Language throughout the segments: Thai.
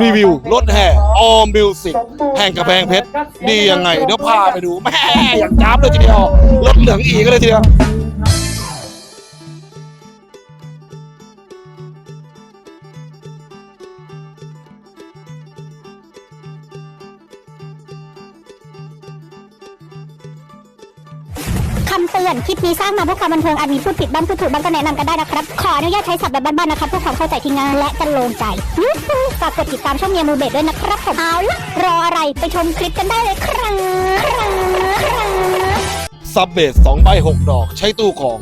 รีวิวรถแห่ออมิวสิกแห่งกระแพงเพชรดียังไง เดี๋ยวพาไปดูแม่อย่างจ้าบเลยทีเดียวรถเหลืองอีกเลยทีเดียว คำเตือน คลิปนี้สร้างมาเพื่อความบันเทิงอาจมีพูดผิดบ้างพูดถูกบ้างก็แนะนำกันได้นะครับ ขออนุญาตใช้ศัพท์แบบบ้านๆนะครับเพื่อความเข้าใจที่ง่ายและจะโลงใจยูฮูฝากกดติดตามช่องเมียมูเบดด้วยนะครับผมเอาละรออะไรไปชมคลิปกันได้เลยครับซับเบส2ใบ6ดอกใช้ตู้ของ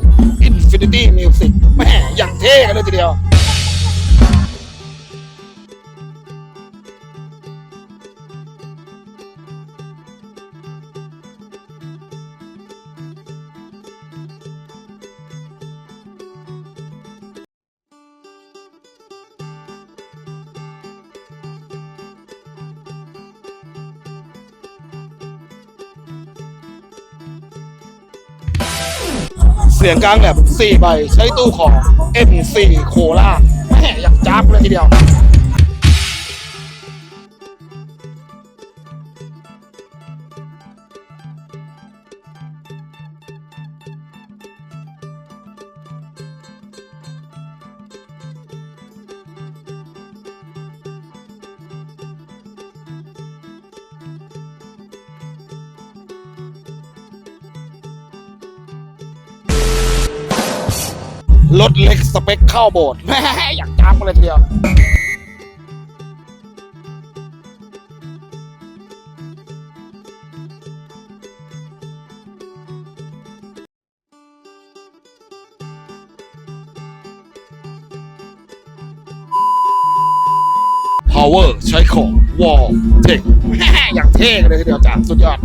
Infinity Music แม่อย่างเท่กันเลยทีเดียว เสียงกลางแบบ4ใบใช้ตู้ของ M4 โคล่าแม่อย่างจ้าบเลยทีเดียว รถเล็กสเปคเข้าโบสถ์แม่อย่างจ้าบเลยทีเดียว power ใช้ของ wall tech แม่อย่างเท่กันเลยทีเดียวจ้ะสุดยอด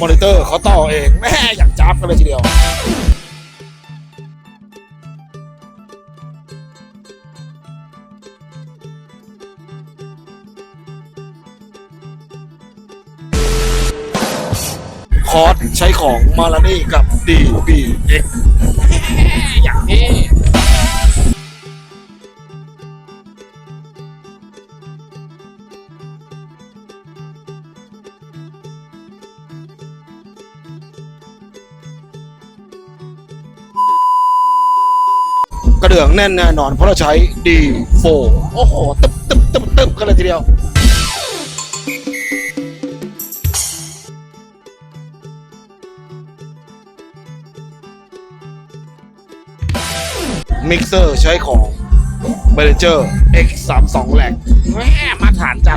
มอนิเตอร์เขาต่อเองแม่อย่างจ้าบกันเลยทีเดียวคอร์สใช้ของมาลานี่กับ DBX อย่างนี้ ระเดื่องแน่นแน่นอน เพราะเราใช้ D4 โฟอ้โห ตึบตึบตึบตึบกันเลยทีเดียวมิกเซอร์ใช้ของ b e l l i n g e r X32 แหลกแม่มาตรฐานจ้ะ